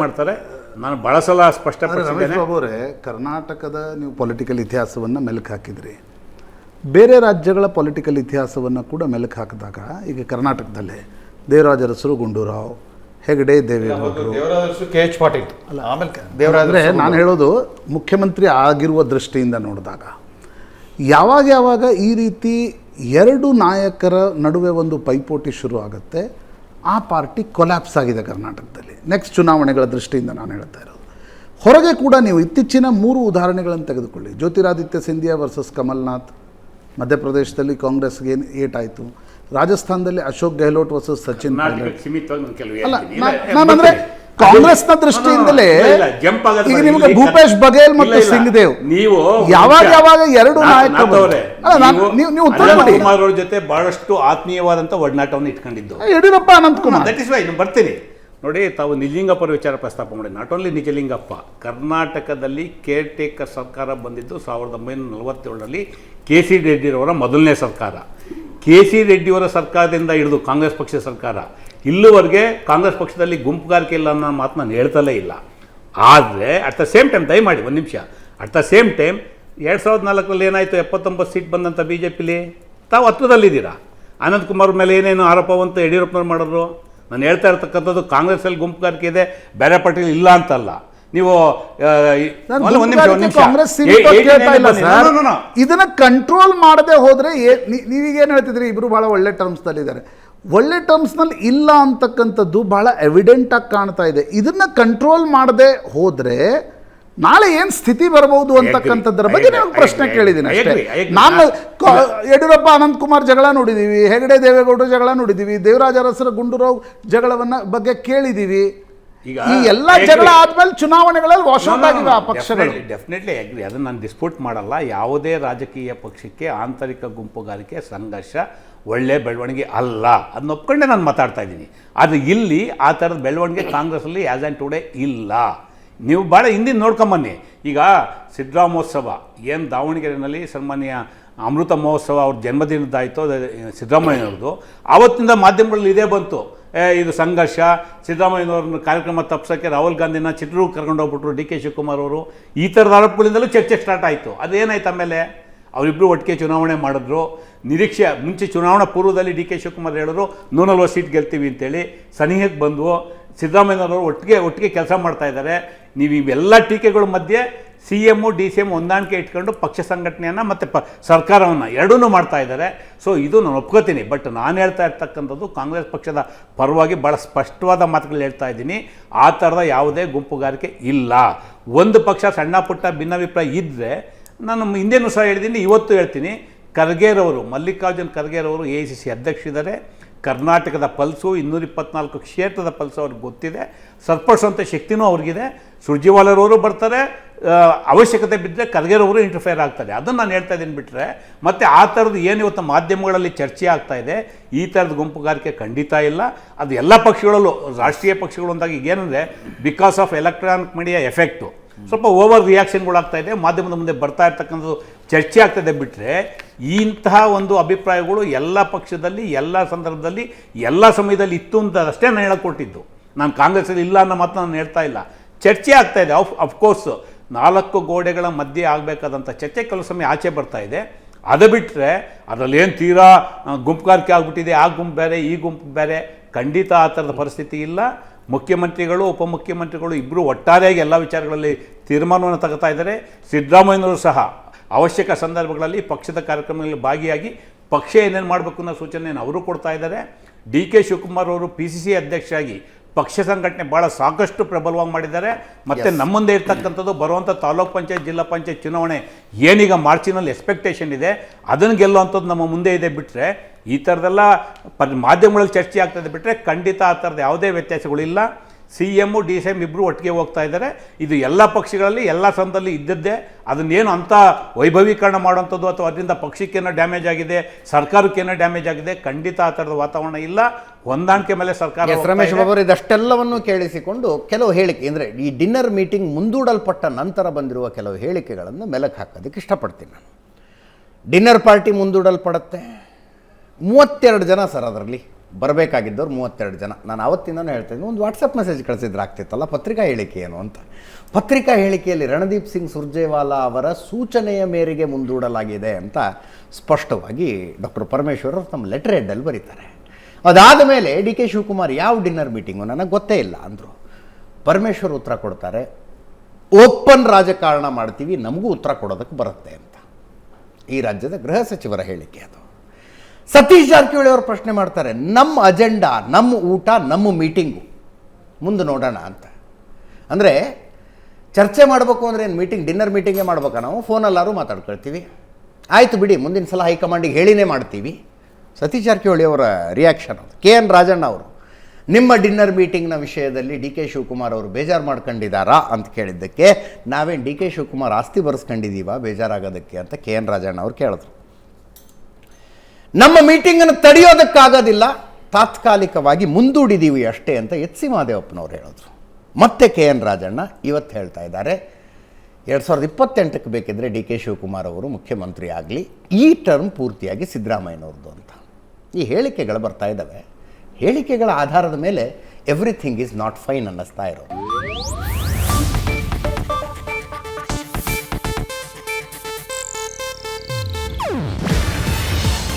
ಮಾಡ್ತಾರೆ. ನಾನು ಬಹಳ ಸಲ ಸ್ಪಷ್ಟಪಡಿಸಿದ್ದೇನೆ. ಬಾಬು ಅವರೇ ಕರ್ನಾಟಕದ ನೀವು ಪೊಲಿಟಿಕಲ್ ಇತಿಹಾಸವನ್ನು ಮೆಲುಕು ಹಾಕಿದ್ರಿ. ಬೇರೆ ರಾಜ್ಯಗಳ ಪೊಲಿಟಿಕಲ್ ಇತಿಹಾಸವನ್ನು ಕೂಡ ಮೆಲುಕು ಹಾಕಿದಾಗ ಈಗ ಕರ್ನಾಟಕದಲ್ಲೇ ದೇವರಾಜರಸರು ಗುಂಡೂರಾವ್ ಹೆಗಡೆ ದೇವೇಗೌಡರು. ದೇವರಾದ್ರೆ ಕೆ ಎಚ್ ಪಾಟೀಲ್. ಆಮೇಲೆ ನಾನು ಹೇಳೋದು ಮುಖ್ಯಮಂತ್ರಿ ಆಗಿರುವ ದೃಷ್ಟಿಯಿಂದ ನೋಡಿದಾಗ ಯಾವಾಗ ಯಾವಾಗ ಈ ರೀತಿ ಎರಡು ನಾಯಕರ ನಡುವೆ ಒಂದು ಪೈಪೋಟಿ ಶುರು ಆಗುತ್ತೆ ಆ ಪಾರ್ಟಿ ಕೊಲ್ಯಾಪ್ಸ್ ಆಗಿದೆ ಕರ್ನಾಟಕದಲ್ಲಿ. ನೆಕ್ಸ್ಟ್ ಚುನಾವಣೆಗಳ ದೃಷ್ಟಿಯಿಂದ ನಾನು ಹೇಳ್ತಾ ಇರೋದು. ಹೊರಗೆ ಕೂಡ ನೀವು ಇತ್ತೀಚಿನ ಮೂರು ಉದಾಹರಣೆಗಳನ್ನು ತೆಗೆದುಕೊಳ್ಳಿ. ಜ್ಯೋತಿರಾದಿತ್ಯ ಸಿಂಧಿಯಾ ವರ್ಸಸ್ ಕಮಲ್ನಾಥ್. ಮಧ್ಯಪ್ರದೇಶದಲ್ಲಿ ಕಾಂಗ್ರೆಸ್ಗೆ ಏನು ಏಟಾಯಿತು? ರಾಜಸ್ಥಾನದಲ್ಲಿ ಅಶೋಕ್ ಗೆಹ್ಲೋಟ್ ವರ್ಸಸ್ ಸಚಿನ್ ಅಲ್ಲ ಹೇಳ್ತೀನಿ. ನಾ- ಬರ್ತೀನಿ. ಕಾಂಗ್ರೆಸ್ನ ದೃಷ್ಟಿಯಿಂದಲೇ ಈಗ. ನಿಮ್ಗೆ ಭೂಪೇಶ್ ಬಘೇಲ್ ಮತ್ತು ಸಿಂಗ್ ದೇವ್ ನೀವು ಯಾವಾಗ ಯಾವಾಗ ಎರಡು ನಾ- ನಾಯಕರು ನೀವು ನೀವು- ನೀವು ಉತ್ತರ ಕೊಡಿ. ಅವ್ರ ಜೊತೆ ಬಹಳಷ್ಟು ಆತ್ಮೀಯವಾದಂತ ಒಡನಾಟವನ್ನು ಇಟ್ಕೊಂಡಿದ್ದು. Yediyurappa Ananthakumar that is why ಬರ್ತೀನಿ. ನೋಡಿ ತಾವು ನಿಜಲಿಂಗಪ್ಪರ ವಿಚಾರ ಪ್ರಸ್ತಾಪ ಮಾಡಿ. ನಾಟ್ ಓನ್ಲಿ ನಿಜಲಿಂಗಪ್ಪ ಕರ್ನಾಟಕದಲ್ಲಿ ಕೇರ್ ಟೇಕರ್ ಸರ್ಕಾರ ಬಂದಿದ್ದು ಸಾವಿರದ ಒಂಬೈನೂರ ನಲವತ್ತೇಳರಲ್ಲಿ ಕೆ ಸಿ ರೆಡ್ಡಿರವರ ಮೊದಲನೇ ಸರ್ಕಾರ. ಕೆ ಸಿ ರೆಡ್ಡಿಯವರ ಸರ್ಕಾರದಿಂದ ಹಿಡಿದು ಕಾಂಗ್ರೆಸ್ ಪಕ್ಷದ ಸರ್ಕಾರ. ಇಲ್ಲಿವರೆಗೆ ಕಾಂಗ್ರೆಸ್ ಪಕ್ಷದಲ್ಲಿ ಗುಂಪುಗಾರಿಕೆ ಇಲ್ಲ ಅನ್ನೋ ಮಾತು ನಾನು ಹೇಳ್ತಲೇ ಇಲ್ಲ. ಆದರೆ ಅಟ್ ದ ಸೇಮ್ ಟೈಮ್ ದಯಮಾಡಿ ಒಂದು ನಿಮಿಷ. ಅಟ್ ದ ಸೇಮ್ ಟೈಮ್ ಎರಡು ಸಾವಿರದ ನಾಲ್ಕರಲ್ಲಿ ಏನಾಯಿತು? ಎಪ್ಪತ್ತೊಂಬತ್ತು ಸೀಟ್ ಬಂದಂಥ ಬಿ ಜೆ ಪಿಲಿ ತಾವು ಹತ್ರದಲ್ಲಿದ್ದೀರಾ ಅನಂತಕುಮಾರ್ ಮೇಲೆ ಏನೇನು ಆರೋಪವಂತ ಯಡಿಯೂರಪ್ಪನವ್ರು ಮಾಡಿದ್ರು? ನಾನು ಹೇಳ್ತಾ ಇರ್ತಕ್ಕಂಥದ್ದು ಕಾಂಗ್ರೆಸ್ಸಲ್ಲಿ ಗುಂಪುಗಾರಿಕೆ ಇದೆ ಬೇರೆ ಪಾರ್ಟಿಲಿ ಇಲ್ಲ ಅಂತಲ್ಲ. ನೀವು. ಇದನ್ನ ಕಂಟ್ರೋಲ್ ಮಾಡದೆ ಹೋದ್ರೆ ನೀವೀಗ ಏನ್ ನೀವೀಗೇನು ಹೇಳ್ತಿದ್ರಿ ಇಬ್ರು ಬಹಳ ಒಳ್ಳೆ ಟರ್ಮ್ಸ್ ಇದ್ದಾರೆ ಒಳ್ಳೆ ಟರ್ಮ್ಸ್ನಲ್ಲಿ ಇಲ್ಲ ಅಂತಕ್ಕಂಥದ್ದು ಬಹಳ ಎವಿಡೆಂಟಾಗಿ ಕಾಣ್ತಾ ಇದೆ. ಇದನ್ನು ಕಂಟ್ರೋಲ್ ಮಾಡದೆ ಹೋದರೆ ನಾಳೆ ಏನು ಸ್ಥಿತಿ ಬರಬಹುದು ಅಂತಕ್ಕಂಥದ್ರ ಬಗ್ಗೆ ನಾವು ನಿಮಗೆ ಪ್ರಶ್ನೆ ಕೇಳಿದ್ದೀನಿ ಅಷ್ಟೇ. ನಾನು ಯಡಿಯೂರಪ್ಪ ಅನಂತ್ ಕುಮಾರ್ ಜಗಳ ನೋಡಿದೀವಿ ಹೆಗಡೆ ದೇವೇಗೌಡರ ಜಗಳ ನೋಡಿದೀವಿ ದೇವರಾಜ ಅರಸರ ಗುಂಡೂರಾವ್ ಜಗಳವನ್ನ ಬಗ್ಗೆ ಕೇಳಿದೀವಿ. ಈಗ ಈ ಎಲ್ಲ ಜಗಳ ಆದ್ಮೇಲೆ ಚುನಾವಣೆಗಳಲ್ಲಿ ವಾಶೌಟ್ ಆಗಿವೆ ಆ ಪಕ್ಷಗಳು. ಡೆಫಿನೆಟ್ಲಿ ಅಗ್ರಿ ಅದನ್ನು ನಾನು ಡಿಸ್ಪ್ಯೂಟ್ ಮಾಡಲ್ಲ. ಯಾವುದೇ ರಾಜಕೀಯ ಪಕ್ಷಕ್ಕೆ ಆಂತರಿಕ ಗುಂಪುಗಾರಿಕೆ ಸಂಘರ್ಷ ಒಳ್ಳೆ ಬೆಳವಣಿಗೆ ಅಲ್ಲ ಅದನ್ನ ಒಪ್ಕೊಂಡೆ ನಾನು ಮಾತಾಡ್ತಾ ಇದ್ದೀನಿ. ಆದರೆ ಇಲ್ಲಿ ಆ ಥರದ ಬೆಳವಣಿಗೆ ಕಾಂಗ್ರೆಸ್ಸಲ್ಲಿ ಆ್ಯಸ್ ಆ್ಯಂಡ್ ಟುಡೇ ಇಲ್ಲ. ನೀವು ಭಾಳ ಹಿಂದಿನ ನೋಡ್ಕೊಂಬನ್ನಿ ಈಗ ಸಿದ್ದರಾಮೋತ್ಸವ ಏನು ದಾವಣಗೆರೆಯಲ್ಲಿ ಸನ್ಮಾನ್ಯ ಅಮೃತ ಮಹೋತ್ಸವ ಅವ್ರ ಜನ್ಮದಿನದ್ದಾಯಿತು ಸಿದ್ದರಾಮಯ್ಯನವ್ರದ್ದು ಆವತ್ತಿಂದ ಮಾಧ್ಯಮಗಳಲ್ಲಿ ಇದೇ ಬಂತು. ಇದು ಸಂಘರ್ಷ. ಸಿದ್ದರಾಮಯ್ಯನವ್ರನ್ನ ಕಾರ್ಯಕ್ರಮ ತಪ್ಪಿಸೋಕ್ಕೆ ರಾಹುಲ್ ಗಾಂಧಿನ ಚಿತ್ರದುರ್ಗ ಕರ್ಕೊಂಡು ಹೋಗ್ಬಿಟ್ರು ಡಿ ಕೆ ಶಿವಕುಮಾರ್ ಅವರು. ಈ ಥರದ ಆರೋಪಗಳಿಂದಲೂ ಚರ್ಚೆ ಸ್ಟಾರ್ಟ್ ಆಯಿತು. ಅದೇನಾಯ್ತು ಆಮೇಲೆ? ಅವರಿಬ್ಬರು ಒಟ್ಟಿಗೆ ಚುನಾವಣೆ ಮಾಡಿದ್ರು. ನಿರೀಕ್ಷೆ, ಮುಂಚೆ ಚುನಾವಣಾ ಪೂರ್ವದಲ್ಲಿ ಡಿ ಕೆ ಶಿವಕುಮಾರ್ ಹೇಳಿದ್ರು ನಲ್ವತ್ತು ಸೀಟ್ ಗೆಲ್ತೀವಿ ಅಂತೇಳಿ ಸನಿಹಕ್ಕೆ ಬಂದವು. ಸಿದ್ದರಾಮಯ್ಯನವರು ಒಟ್ಟಿಗೆ ಒಟ್ಟಿಗೆ ಕೆಲಸ ಮಾಡ್ತಾ ಇದ್ದಾರೆ. ನೀವು ಇವೆಲ್ಲ ಟೀಕೆಗಳ ಮಧ್ಯೆ C M D C M ಹೊಂದಾಣಿಕೆ ಇಟ್ಕೊಂಡು ಪಕ್ಷ ಸಂಘಟನೆಯನ್ನು ಮತ್ತು ಪ ಸರ್ಕಾರವನ್ನು ಎರಡೂ ಮಾಡ್ತಾ ಇದ್ದಾರೆ. ಸೊ ಇದು ನಾನು ಒಪ್ಕೋತೀನಿ. ಬಟ್ ನಾನು ಹೇಳ್ತಾ ಇರ್ತಕ್ಕಂಥದ್ದು ಕಾಂಗ್ರೆಸ್ ಪಕ್ಷದ ಪರವಾಗಿ ಭಾಳ ಸ್ಪಷ್ಟವಾದ ಮಾತುಗಳು ಹೇಳ್ತಾ ಇದ್ದೀನಿ. ಆ ಥರದ ಯಾವುದೇ ಗುಂಪುಗಾರಿಕೆ ಇಲ್ಲ. ಒಂದು ಪಕ್ಷ ಸಣ್ಣ ಪುಟ್ಟ ಭಿನ್ನಾಭಿಪ್ರಾಯ ಇದ್ದರೆ ನಾನು ಹಿಂದೇನು ಸಹ ಹೇಳಿದ್ದೀನಿ, ಇವತ್ತು ಹೇಳ್ತೀನಿ. ಖರ್ಗೆರವರು, ಮಲ್ಲಿಕಾರ್ಜುನ್ ಖರ್ಗೆರವರು ಎ ಐ ಸಿ ಸಿ ಅಧ್ಯಕ್ಷರಿದ್ದಾರೆ. ಕರ್ನಾಟಕದ ಪಲ್ಸು ಇನ್ನೂರ ಇಪ್ಪತ್ನಾಲ್ಕು ಕ್ಷೇತ್ರದ ಪಲ್ಸು ಅವ್ರಿಗೆ ಗೊತ್ತಿದೆ. ಸರ್ಪಡಿಸುವಂಥ ಶಕ್ತಿನೂ ಅವ್ರಿಗಿದೆ. ಸುರ್ಜಿವಾಲರವರು ಬರ್ತಾರೆ. ಅವಶ್ಯಕತೆ ಬಿದ್ದರೆ ಖರ್ಗೆರವರು ಇಂಟರ್ಫೇರ್ ಆಗ್ತಾರೆ. ಅದನ್ನು ನಾನು ಹೇಳ್ತಾ ಇದ್ದೀನಿ ಬಿಟ್ಟರೆ ಮತ್ತು ಆ ಥರದ್ದು ಏನು ಇವತ್ತು ಮಾಧ್ಯಮಗಳಲ್ಲಿ ಚರ್ಚೆ ಆಗ್ತಾ ಇದೆ, ಈ ಥರದ ಗುಂಪುಗಾರಿಕೆ ಖಂಡಿತ ಇಲ್ಲ. ಅದು ಎಲ್ಲ ಪಕ್ಷಗಳಲ್ಲೂ, ರಾಷ್ಟ್ರೀಯ ಪಕ್ಷಗಳು ಅಂದಾಗ ಈಗೇನಂದರೆ because of electronic media effect ಸ್ವಲ್ಪ ಓವರ್ ರಿಯಾಕ್ಷನ್ಗಳಾಗ್ತಾ ಇದೆ. ಮಾಧ್ಯಮದ ಮುಂದೆ ಬರ್ತಾ ಇರ್ತಕ್ಕಂಥದ್ದು ಚರ್ಚೆ ಆಗ್ತದೆ ಬಿಟ್ಟರೆ ಇಂತಹ ಒಂದು ಅಭಿಪ್ರಾಯಗಳು ಎಲ್ಲ ಪಕ್ಷದಲ್ಲಿ, ಎಲ್ಲ ಸಂದರ್ಭದಲ್ಲಿ, ಎಲ್ಲ ಸಮಯದಲ್ಲಿ ಇತ್ತು ಅಂತ ಅಷ್ಟೇ ನಾನು ಹೇಳಿಕೊಟ್ಟಿದ್ದು. ನಾನು ಕಾಂಗ್ರೆಸ್ಸಲ್ಲಿ ಇಲ್ಲ ಅನ್ನೋ ಮಾತು ನಾನು ಹೇಳ್ತಾ ಇಲ್ಲ. ಚರ್ಚೆ ಆಗ್ತಾ ಇದೆ. ಆಫ್ ಅಫ್ಕೋರ್ಸ್ ನಾಲ್ಕು ಗೋಡೆಗಳ ಮಧ್ಯೆ ಆಗಬೇಕಾದಂಥ ಚರ್ಚೆ ಕೆಲವು ಸಮಯ ಆಚೆ ಬರ್ತಾ ಇದೆ. ಅದು ಬಿಟ್ಟರೆ ಅದರಲ್ಲಿ ಏನು ತೀರಾ ಗುಂಪುಗಾರಿಕೆ ಆಗಿಬಿಟ್ಟಿದೆ. ಆ ಗುಂಪು ಬೇರೆ, ಈ ಗುಂಪು ಬೇರೆ. ಖಂಡಿತ ಆ ಥರದ ಪರಿಸ್ಥಿತಿ ಇಲ್ಲ. ಮುಖ್ಯಮಂತ್ರಿಗಳು, ಉಪಮುಖ್ಯಮಂತ್ರಿಗಳು ಇಬ್ಬರು ಒಟ್ಟಾರೆಯಾಗಿ ಎಲ್ಲ ವಿಚಾರಗಳಲ್ಲಿ ತೀರ್ಮಾನವನ್ನು ತಗೋತಾ ಇದ್ದಾರೆ. ಸಿದ್ದರಾಮಯ್ಯನವರು ಸಹ ಅವಶ್ಯಕ ಸಂದರ್ಭಗಳಲ್ಲಿ ಪಕ್ಷದ ಕಾರ್ಯಕ್ರಮಗಳಲ್ಲಿ ಭಾಗಿಯಾಗಿ ಪಕ್ಷ ಏನೇನು ಮಾಡಬೇಕು ಅನ್ನೋ ಸೂಚನೆಯನ್ನು ಅವರು ಕೊಡ್ತಾ ಇದ್ದಾರೆ. ಡಿ ಕೆ ಶಿವಕುಮಾರ್ ಅವರು ಪಿ ಸಿ ಸಿ ಅಧ್ಯಕ್ಷರಾಗಿ ಪಕ್ಷ ಸಂಘಟನೆ ಭಾಳ ಸಾಕಷ್ಟು ಪ್ರಬಲವಾಗಿ ಮಾಡಿದ್ದಾರೆ. ಮತ್ತು ನಮ್ಮ ಮುಂದೆ ಇರ್ತಕ್ಕಂಥದ್ದು ಬರುವಂಥ ತಾಲೂಕ್ ಪಂಚಾಯತ್ ಜಿಲ್ಲಾ ಪಂಚಾಯತ್ ಚುನಾವಣೆ ಏನೀಗ ಮಾರ್ಚಿನಲ್ಲಿ ಎಕ್ಸ್ಪೆಕ್ಟೇಷನ್ ಇದೆ. ಅದನ್ನು ಗೆಲ್ಲುವಂಥದ್ದು ನಮ್ಮ ಮುಂದೆ ಇದೆ ಬಿಟ್ಟರೆ ಈ ಥರದೆಲ್ಲ ಪ ಮಾಧ್ಯಮಗಳಲ್ಲಿ ಚರ್ಚೆ ಆಗ್ತದೆ ಬಿಟ್ಟರೆ ಖಂಡಿತ ಆ ಥರದ ಯಾವುದೇ ವ್ಯತ್ಯಾಸಗಳಿಲ್ಲ. C M D C M ಇಬ್ಬರು ಒಟ್ಟಿಗೆ ಹೋಗ್ತಾ ಇದ್ದಾರೆ. ಇದು ಎಲ್ಲ ಪಕ್ಷಗಳಲ್ಲಿ ಎಲ್ಲ ಸಂದಲ್ಲಿ ಇದ್ದದ್ದೇ. ಅದನ್ನೇನು ಅಂಥ ವೈಭವೀಕರಣ ಮಾಡುವಂಥದ್ದು ಅಥವಾ ಅದರಿಂದ ಪಕ್ಷಕ್ಕೇನೋ ಡ್ಯಾಮೇಜ್ ಆಗಿದೆ ಸರ್ಕಾರಕ್ಕೇನೋ ಡ್ಯಾಮೇಜ್ ಆಗಿದೆ ಖಂಡಿತ ಆ ಥರದ ವಾತಾವರಣ ಇಲ್ಲ. ಹೊಂದಾಣಿಕೆ ಮೇಲೆ ಸರ್ಕಾರ ಎಸ್ ರಮೇಶ್. ಬಾಬು ಇದಷ್ಟೆಲ್ಲವನ್ನು ಕೇಳಿಸಿಕೊಂಡು ಕೆಲವು ಹೇಳಿಕೆ ಅಂದರೆ ಈ ಡಿನ್ನರ್ ಮೀಟಿಂಗ್ ಮುಂದೂಡಲ್ಪಟ್ಟ ನಂತರ ಬಂದಿರುವ ಕೆಲವು ಹೇಳಿಕೆಗಳನ್ನು ಮೆಲುಕು ಹಾಕೋದಕ್ಕೆ ಇಷ್ಟಪಡ್ತೀನಿ ನಾನು. ಡಿನ್ನರ್ ಪಾರ್ಟಿ ಮುಂದೂಡಲ್ಪಡುತ್ತೆ. ಮೂವತ್ತೆರಡು ಜನ ಸರ್ ಅದರಲ್ಲಿ. ಬರಬೇಕಾಗಿದ್ದವ್ರು ಮೂವತ್ತೆರಡು ಜನ. ನಾನು ಆವತ್ತಿಂದನೂ ಹೇಳ್ತಿದ್ದೆ ಒಂದು ವಾಟ್ಸಪ್ ಮೆಸೇಜ್ ಕಳಿಸಿದ್ರೆ ಆಗ್ತಿತ್ತಲ್ಲ, ಪತ್ರಿಕಾ ಹೇಳಿಕೆ ಏನು? ಅಂತ. ಪತ್ರಿಕಾ ಹೇಳಿಕೆಯಲ್ಲಿ ರಣದೀಪ್ ಸಿಂಗ್ ಸುರ್ಜೇವಾಲಾ ಅವರ ಸೂಚನೆಯ ಮೇರೆಗೆ ಮುಂದೂಡಲಾಗಿದೆ ಅಂತ ಸ್ಪಷ್ಟವಾಗಿ ಡಾಕ್ಟರ್ ಪರಮೇಶ್ವರ್ ಅವರು ತಮ್ಮ ಲೆಟರ್ ಹೆಡ್ಡಲ್ಲಿ ಬರೀತಾರೆ. ಅದಾದ ಮೇಲೆ ಡಿ ಕೆ ಶಿವಕುಮಾರ್ ಯಾವ ಡಿನ್ನರ್ ಮೀಟಿಂಗು ನನಗೆ ಗೊತ್ತೇ ಇಲ್ಲ ಅಂದರು. ಪರಮೇಶ್ವರ್ ಉತ್ತರ ಕೊಡ್ತಾರೆ, ಓಪನ್ ರಾಜಕಾರಣ ಮಾಡ್ತೀವಿ, ನಮಗೂ ಉತ್ತರ ಕೊಡೋದಕ್ಕೆ ಬರುತ್ತೆ ಅಂತ. ಈ ರಾಜ್ಯದ ಗೃಹ ಸಚಿವರ ಹೇಳಿಕೆ ಅದು. ಸತೀಶ್ ಜಾರಕಿಹೊಳಿ ಅವರು ಪ್ರಶ್ನೆ ಮಾಡ್ತಾರೆ, ನಮ್ಮ ಅಜೆಂಡಾ, ನಮ್ಮ ಊಟ, ನಮ್ಮ ಮೀಟಿಂಗು. ಮುಂದೆ ನೋಡೋಣ ಅಂತ. ಅಂದರೆ, ಚರ್ಚೆ ಮಾಡಬೇಕು ಅಂದರೆ ಏನು, ಮೀಟಿಂಗ್, ಡಿನ್ನರ್ ಮೀಟಿಂಗೇ ಮಾಡ್ಬೇಕಾ ನಾವು? ಫೋನಲ್ಲಾರು ಮಾತಾಡ್ಕೊಳ್ತೀವಿ. ಆಯಿತು ಬಿಡಿ, ಮುಂದಿನ ಸಲ ಹೈಕಮಾಂಡಿಗೆ ಹೇಳಿನೇ ಮಾಡ್ತೀವಿ. ಸತೀಶ್ ಜಾರಕಿಹೊಳಿ ಅವರ ರಿಯಾಕ್ಷನ್ ಅದು. ಕೆ ಎನ್ ರಾಜಣ್ಣ ಅವರು, ನಿಮ್ಮ ಡಿನ್ನರ್ ಮೀಟಿಂಗ್ನ ವಿಷಯದಲ್ಲಿ ಡಿ ಕೆ ಶಿವಕುಮಾರ್ ಅವರು ಬೇಜಾರು ಮಾಡ್ಕೊಂಡಿದ್ದಾರಾ? ಅಂತ ಕೇಳಿದ್ದಕ್ಕೆ, ನಾವೇನು ಡಿ ಕೆ ಶಿವಕುಮಾರ್ ಆಸ್ತಿ ಬರೆಸ್ಕೊಂಡಿದ್ದೀವ? ಬೇಜಾರಾಗೋದಕ್ಕೆ, ಅಂತ ಕೆ ಎನ್ ರಾಜಣ್ಣ ಅವರು ಕೇಳಿದ್ರು. ನಮ್ಮ ಮೀಟಿಂಗನ್ನು ತಡೆಯೋದಕ್ಕಾಗೋದಿಲ್ಲ. ತಾತ್ಕಾಲಿಕವಾಗಿ ಮುಂದೂಡಿದೀವಿ ಅಷ್ಟೇ ಅಂತ ಎಚ್ ಸಿ ಮಹದೇವಪ್ಪನವ್ರು ಹೇಳಿದ್ರು. ಮತ್ತೆ ಕೆ ಎನ್ ರಾಜಣ್ಣ ಇವತ್ತು ಹೇಳ್ತಾ ಇದ್ದಾರೆ. ಎರಡು ಸಾವಿರದ ಇಪ್ಪತ್ತೆಂಟಕ್ಕೆ ಬೇಕಿದ್ರೆ ಡಿ ಕೆ ಶಿವಕುಮಾರ್ ಅವರು ಮುಖ್ಯಮಂತ್ರಿ ಆಗಲಿ, ಈ ಟರ್ಮ್ ಪೂರ್ತಿಯಾಗಿ ಸಿದ್ದರಾಮಯ್ಯನವ್ರದ್ದು ಅಂತ. ಈ ಹೇಳಿಕೆಗಳು ಬರ್ತಾ ಇದ್ದಾವೆ. ಹೇಳಿಕೆಗಳ ಆಧಾರದ ಮೇಲೆ ಎವ್ರಿಥಿಂಗ್ ಈಸ್ ನಾಟ್ ಫೈನ್ ಅನ್ನಿಸ್ತಾ ಇರೋದು.